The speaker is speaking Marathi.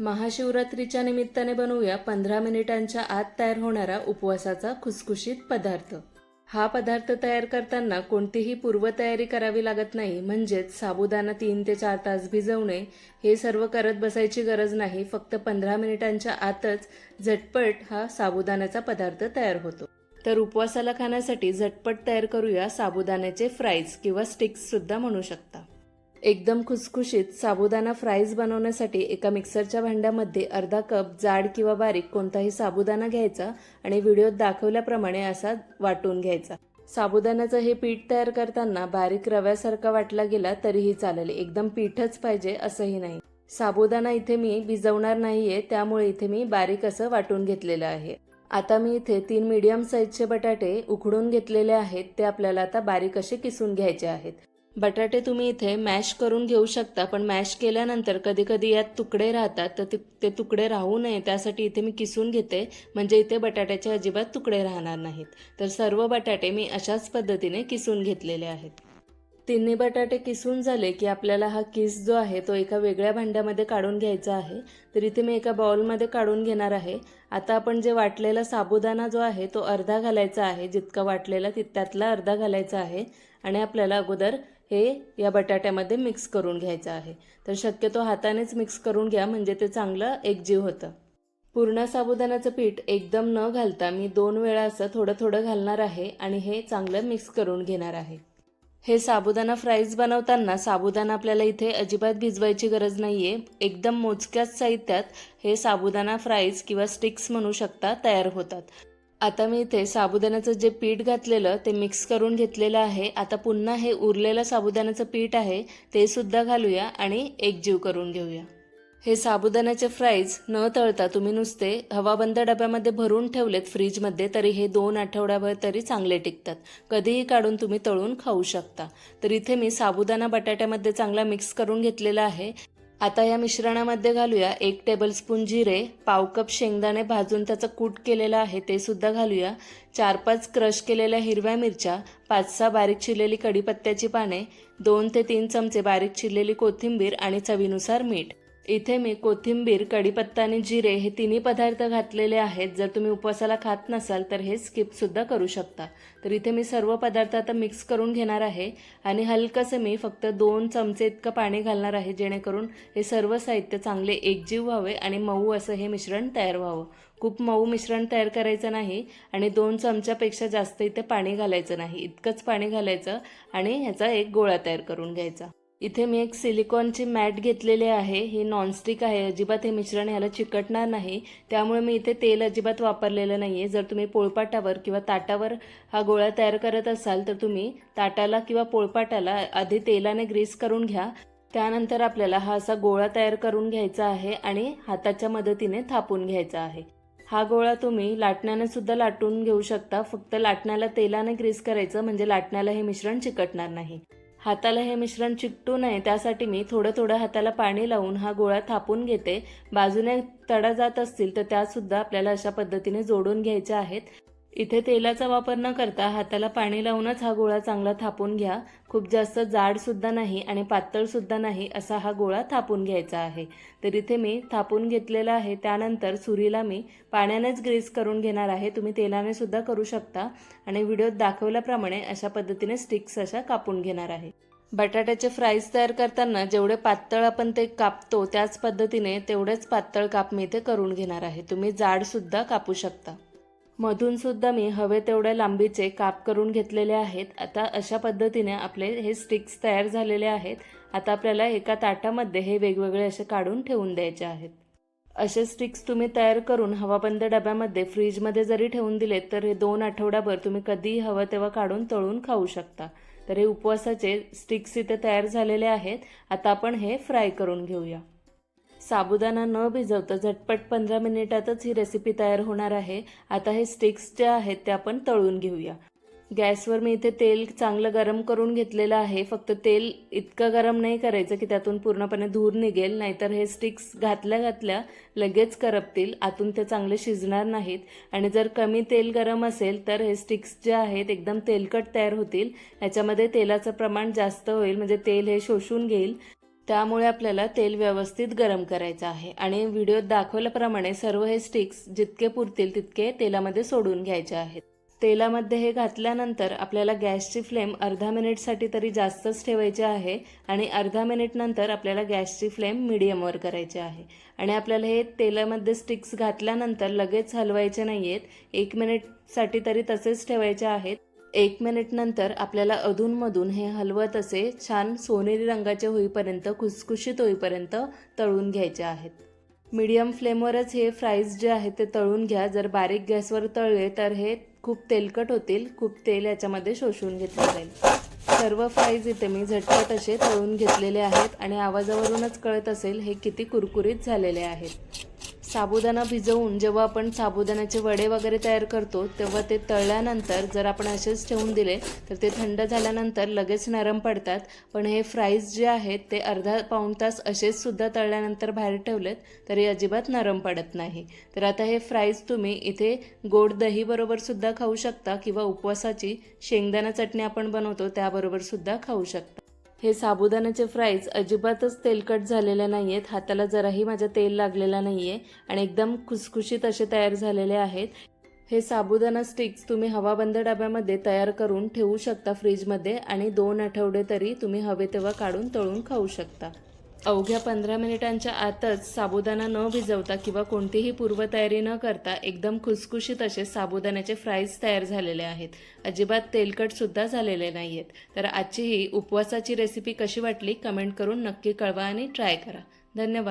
महाशिवरात्रीच्या निमित्ताने बनवूया पंधरा मिनिटांच्या आत तयार होणारा उपवासाचा खुसखुशीत पदार्थ. हा पदार्थ तयार करताना कोणतीही पूर्वतयारी करावी लागत नाही म्हणजेच साबुदाणा तीन ते चार तास भिजवणे हे सर्व करत बसायची गरज नाही फक्त पंधरा मिनिटांच्या आतच झटपट हा साबुदाण्याचा पदार्थ तयार होतो. तर उपवासाला खाण्यासाठी झटपट तयार करूया साबुदाण्याचे फ्राईज किंवा स्टिक्स सुद्धा म्हणू शकता. एकदम खुसखुशीत साबुदाणा फ्राईज बनवण्यासाठी एका मिक्सरच्या भांड्यामध्ये अर्धा कप जाड किंवा बारीक कोणताही साबुदाणा घ्यायचा आणि व्हिडिओत दाखवल्याप्रमाणे असा वाटून घ्यायचा. साबुदाण्याचं हे पीठ तयार करताना बारीक रव्यासारखा वाटला गेला तरीही चालेल. एकदम पीठच पाहिजे असंही नाही. साबुदाणा इथे मी भिजवणार नाहीये त्यामुळे इथे मी बारीक असं वाटून घेतलेलं आहे. आता मी इथे तीन मीडियम साईजचे बटाटे उकडून घेतलेले आहेत ते आपल्याला आता बारीक असे किसून घ्यायचे आहेत. बटाटे तुम्ही इथे मॅश करून घेऊ शकता पण मॅश केल्यानंतर कधी कधी यात तुकडे राहतात तर ते- ते तुकडे राहू नये त्यासाठी इथे मी किसून घेते. म्हणजे इथे बटाट्याचे अजिबात तुकडे राहणार नाहीत. तर सर्व बटाटे मी अशाच पद्धतीने किसून घेतलेले आहेत. तिन्ही बटाटे किसून झाले की आपल्याला हा किस जो आहे तो एका वेगळ्या भांड्यामध्ये काढून घ्यायचा आहे. तर इथे मी एका बाउलमध्ये काढून घेणार आहे. आता आपण जे वाटलेला साबुदाणा जो आहे तो अर्धा घालायचा आहे. जितका वाटलेला तितक्यातला अर्धा घालायचा आहे. आणि आपल्याला अगोदर हे या बटाट्यामध्ये मिक्स करून घ्यायचं आहे. तर शक्यतो हातानेच मिक्स करून घ्या म्हणजे ते चांगलं एकजीव होतं. पूर्ण साबुदाण्याचं पीठ एकदम न घालता मी दोन वेळा असं थोडं थोडं घालणार आहे आणि हे चांगलं मिक्स करून घेणार आहे. हे साबुदाणा फ्राईज बनवताना साबुदाणा आपल्याला इथे अजिबात भिजवायची गरज नाही आहे एकदम मोजक्याच साहित्यात हे साबुदाणा फ्राईज किंवा स्टिक्स म्हणू शकता तयार होतात. आता मी इथे साबुदाण्याचं जे पीठ घातलेलं ते मिक्स करून घेतलेलं आहे. आता पुन्हा हे उरलेलं साबुदाण्याचं पीठ आहे ते सुद्धा घालूया आणि एकजीव करून घेऊया. हे साबुदाण्याचे फ्राईज न तळता तुम्ही नुसते हवाबंद डब्यामध्ये भरून ठेवलेत फ्रीजमध्ये तरी हे दोन आठवड्याभर तरी चांगले टिकतात. कधीही काढून तुम्ही तळून खाऊ शकता. तर इथे मी साबुदाणा बटाट्यामध्ये चांगला मिक्स करून घेतलेला आहे. आता या मिश्रणामध्ये घालूया एक टेबलस्पून जिरे पाव कप शेंगदाणे भाजून त्याचं कूट केलेलं आहे ते सुद्धा घालूया. चार पाच क्रश केलेल्या हिरव्या मिरच्या पाच सहा बारीक चिरलेली कढीपत्त्याची पाने दोन ते तीन चमचे बारीक चिरलेली कोथिंबीर आणि चवीनुसार मीठ. इथे मी कोथिंबीर कढीपत्ता आणि जिरे हे तिन्ही पदार्थ घातलेले आहेत. जर तुम्ही उपवासाला खात नसाल तर हे स्किपसुद्धा करू शकता. तर इथे मी सर्व पदार्थ आता मिक्स करून घेणार आहे आणि हलकंसं मी फक्त दोन चमचे इतकं पाणी घालणार आहे जेणेकरून हे सर्व साहित्य चांगले एकजीव व्हावे आणि मऊ असं हे मिश्रण तयार व्हावं. खूप मऊ मिश्रण तयार करायचं नाही आणि दोन चमच्यापेक्षा जास्त इथे पाणी घालायचं नाही. इतकंच पाणी घालायचं आणि ह्याचा एक गोळा तयार करून घ्यायचा. इथे मी एक सिलिकॉनची मॅट घेतलेली आहे. ही नॉनस्टिक आहे. अजिबात हे मिश्रण ह्याला चिकटणार नाही. त्यामुळे मी इथे तेल अजिबात वापरलेलं नाही आहे जर तुम्ही पोळपाटावर किंवा ताटावर हा गोळा तयार करत असाल तर तुम्ही ताटाला किंवा पोळपाटाला आधी तेलाने ग्रीस करून घ्या. त्यानंतर आपल्याला हा असा गोळा तयार करून घ्यायचा आहे आणि हाताच्या मदतीने थापून घ्यायचा आहे. हा गोळा तुम्ही लाटण्याने सुद्धा लाटून घेऊ शकता. फक्त लाटण्याला तेलाने ग्रीस करायचं म्हणजे लाटण्याला हे मिश्रण चिकटणार नाही. हाताला हे मिश्रण चिकटू नये त्यासाठी मी थोडं थोडं हाताला पाणी लावून हा गोळा थापून घेते. बाजूने तडा जात असतील तर त्यासुद्धा आपल्याला अशा पद्धतीने जोडून घ्यायच्या आहेत. इथे तेलाचा वापर न करता हाताला पाणी लावूनच हा गोळा चांगला थापून घ्या. खूप जास्त जाडसुद्धा नाही आणि पातळसुद्धा नाही असा हा गोळा थापून घ्यायचा आहे. तर इथे मी थापून घेतलेला आहे. त्यानंतर सुरीला मी पाण्यानेच ग्रीस करून घेणार आहे. तुम्ही तेलाने सुद्धा करू शकता. आणि व्हिडिओत दाखवल्याप्रमाणे अशा पद्धतीने स्टिक्स अशा कापून घेणार आहे. बटाट्याचे फ्राईज तयार करताना जेवढे पातळ आपण ते कापतो त्याच पद्धतीने तेवढेच पातळ काप मी इथे करून घेणार आहे. तुम्ही जाडसुद्धा कापू शकता. मधून सुद्धा मी हवे तेवढ्या लांबीचे काप करून घेतलेले आहेत. आता अशा पद्धतीने आपले हे स्टिक्स तयार झालेले आहेत. आता आपल्याला एका ताटामध्ये हे वेगवेगळे असे काढून ठेवून द्यायचे आहेत. असे स्टिक्स तुम्ही तयार करून हवाबंद डब्यामध्ये फ्रीजमध्ये जरी ठेवून दिलेत तर हे दोन आठवड्याभर तुम्ही कधीही हवं तेव्हा काढून तळून खाऊ शकता. तर हे उपवासाचे स्टिक्स इथे तयार झालेले आहेत. आता आपण हे फ्राय करून घेऊया. साबुदाणा न भिजवता झटपट पंधरा मिनिटातच ही रेसिपी तयार होणार आहे. आता हे स्टिक्स जे आहेत ते आपण तळून घेऊया. गॅसवर मी इथे तेल चांगलं गरम करून घेतलेलं आहे. फक्त तेल इतकं गरम नाही करायचं की त्यातून पूर्णपणे धूर निघेल नाहीतर हे स्टिक्स घातल्या घातल्या लगेच करपतील. आतून ते चांगले शिजणार नाहीत. आणि जर कमी तेल गरम असेल तर हे स्टिक्स जे आहेत एकदम तेलकट तयार होतील. ह्याच्यामध्ये तेलाचं प्रमाण जास्त होईल म्हणजे तेल हे शोषून घेईल. त्यामुळे आपल्याला तेल व्यवस्थित गरम करायचं आहे. आणि व्हिडिओत दाखवल्याप्रमाणे सर्व हे स्टिक्स जितके पुरतील तितके तेलामध्ये सोडून घ्यायचे आहेत. तेलामध्ये हे घातल्यानंतर आपल्याला गॅसची फ्लेम अर्धा मिनिटसाठी तरी जास्तच ठेवायची आहे आणि अर्धा मिनिटनंतर आपल्याला गॅसची फ्लेम मिडियमवर करायची आहे. आणि आपल्याला हे तेलामध्ये स्टिक्स घातल्यानंतर लगेच हलवायचे नाही आहेत एक मिनिटसाठी तरी तसेच ठेवायचे आहेत. एक मिनिट नंतर आपल्याला अधूनमधून हे हलवत असे छान सोनेरी रंगाचे होईपर्यंत खुसखुशीत होईपर्यंत तळून घ्यायचे आहेत. मीडियम फ्लेमवरच हे फ्राईज जे आहेत ते तळून घ्या. जर बारीक गॅसवर तळले तर हे खूप तेलकट होतील खूप तेल याच्यामध्ये शोषून घेतलं जाईल. सर्व फ्राईज इथे मी झटपट असे तळून घेतलेले आहेत आणि आवाजावरूनच कळत असेल हे किती कुरकुरीत झालेले आहेत. साबुदाणा भिजवून जेव्हा आपण साबुदाण्याचे वडे वगैरे तयार करतो तेव्हा ते तळल्यानंतर जर आपण असेच ठेवून दिले तर ते थंड झाल्यानंतर लगेच नरम पडतात. पण हे फ्राईज जे आहेत ते अर्धा पाऊण तास असेच सुद्धा तळल्यानंतर बाहेर ठेवलेत तरी अजिबात नरम पडत नाही. तर आता हे फ्राईज तुम्ही इथे गोड दहीबरोबर सुद्धा खाऊ शकता किंवा उपवासाची शेंगदाणा चटणी आपण बनवतो त्याबरोबर सुद्धा खाऊ शकता. हे साबुदाण्याचे फ्राईज अजिबातच तेलकट झालेले नाही आहेत हाताला जराही माझ्या तेल लागलेला नाही आहे आणि एकदम खुसखुशीत असे तयार झालेले आहेत. हे साबुदाणा स्टिक्स तुम्ही हवाबंद डब्यामध्ये तयार करून ठेवू शकता फ्रीजमध्ये आणि दोन आठवडे तरी तुम्ही हवे तेव्हा काढून तळून खाऊ शकता. अवघ्या पंधरा मिनिटांच्या आतच साबुदाणा न भिजवता किंवा कोणतीही पूर्वतयारी न करता एकदम खुसखुशीत असे साबुदाण्याचे फ्राईज तयार झालेले आहेत. अजिबात तेलकटसुद्धा झालेले नाही आहेत तर आजची ही उपवासाची रेसिपी कशी वाटली? कमेंट करून नक्की कळवा आणि ट्राय करा. धन्यवाद.